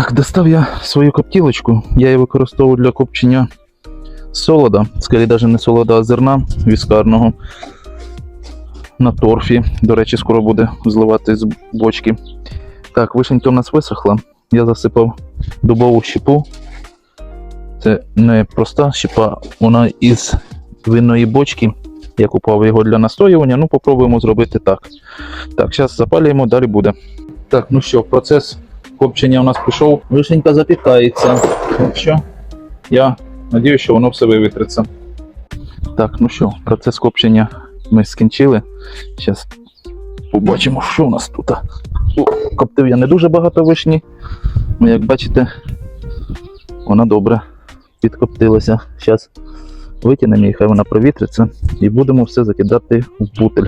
Так, достав я свою коптілочку. Я її використовую для копчення солода, скоріше навіть не солода, а зерна віскарного на торфі. До речі, скоро буде зливати з бочки. Так, вишенька у нас висохла. Я засипав дубову щепу. Це не проста щепа, вона із винної бочки. Я купував його для настоювання. Ну, попробуємо зробити так. Так, зараз запалюємо, далі буде. Так, ну що, процес копчення у нас пішов. Вишенька запікається. Що я сподіваюся, що воно все вивітриться. Так, ну що, процес копчення ми скінчили. Зараз побачимо, що у нас тут. Коптив я не дуже багато вишні. Ну, як бачите, вона добре підкоптилася. Зараз витягнемо її, хай вона провітриться, і будемо все закидати в бутель.